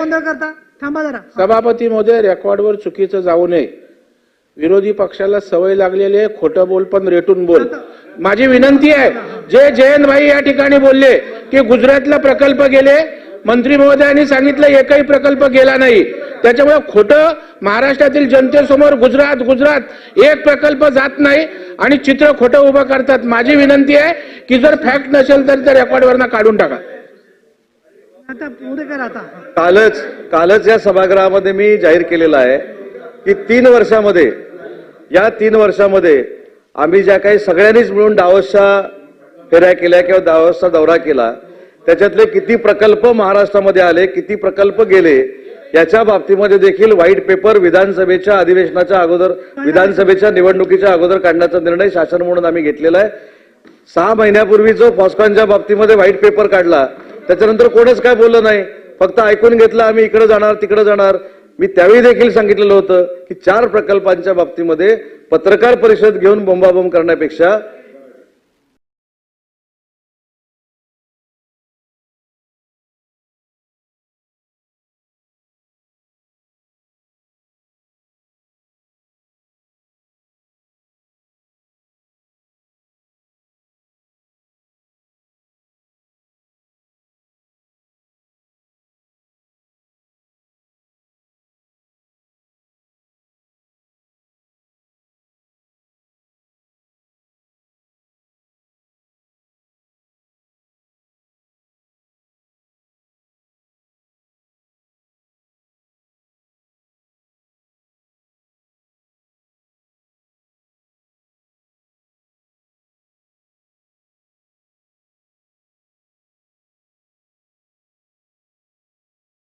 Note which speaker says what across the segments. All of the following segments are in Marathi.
Speaker 1: गोंधळ करता? थांबा जरा.
Speaker 2: सभापती महोदय रेकॉर्डवर चुकीचं जाऊ नये. विरोधी पक्षाला सवय लागलेली आहे खोटं बोल पण रेटून बोल. माझी विनंती आहे जे जयंत भाई या ठिकाणी बोलले की गुजरातला प्रकल्प गेले मंत्री महोदयांनी सांगितलं एकही प्रकल्प गेला नाही. त्याच्यामुळे खोटं महाराष्ट्रातील जनतेसमोर गुजरात गुजरात एक प्रकल्प जात नाही आणि चित्र खोटं उभं करतात. माझी विनंती आहे की जर फॅक्ट नसेल तर त्या रेकॉर्डवरनं काढून टाका.
Speaker 3: कालच कालच या सभागृहामध्ये मी जाहीर केलेलं आहे की तीन वर्षामध्ये या तीन वर्षामध्ये आम्ही ज्या काही सगळ्यांनीच मिळून डावसच्या फेऱ्या केल्या किंवा डावसचा दौरा केला त्याच्यातले किती प्रकल्प महाराष्ट्रामध्ये आले किती प्रकल्प गेले याच्या बाबतीमध्ये देखील व्हाईट पेपर विधानसभेच्या अधिवेशनाच्या अगोदर विधानसभेच्या निवडणुकीच्या अगोदर काढण्याचा निर्णय शासन म्हणून आम्ही घेतलेला आहे. सहा महिन्यापूर्वी जो फॉस्कॉनच्या बाबतीमध्ये व्हाईट पेपर काढला त्याच्यानंतर कोणच काय बोललं नाही. फक्त ऐकून घेतलं आम्ही इकडे जाणार तिकडे जाणार. मी त्यावेळी देखील सांगितलेलं होतं की चार प्रकल्पांच्या बाबतीमध्ये पत्रकार परिषद घेऊन बोंबाबोंब करण्यापेक्षा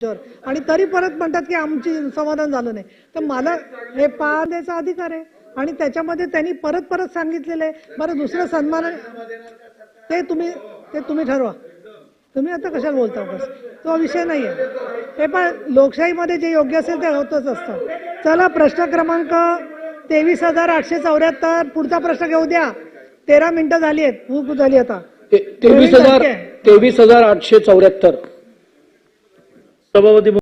Speaker 1: आणि तरी परत म्हणतात की आमची समाधान झालं नाही. तर मला हे पाहण्याचा अधिकार आहे. आणि त्याच्यामध्ये त्यांनी परत परत सांगितलेलं आहे. बरं दुसरं सन्मान ते तुम्ही ते तुम्ही ठरवा. तुम्ही आता कशाला बोलता बस तो विषय नाही आहे हे पण लोकशाहीमध्ये जे योग्य असेल ते होतच असतं. चला प्रश्न क्रमांक तेवीस हजार आठशे चौऱ्याहत्तर. पुढचा प्रश्न घेऊ द्या. तेरा मिनिटं झाली आहेत. खूप झाली आता.
Speaker 4: तेवीस हजार तेवीस हजार आठशे चौऱ्याहत्तर.
Speaker 3: सभापती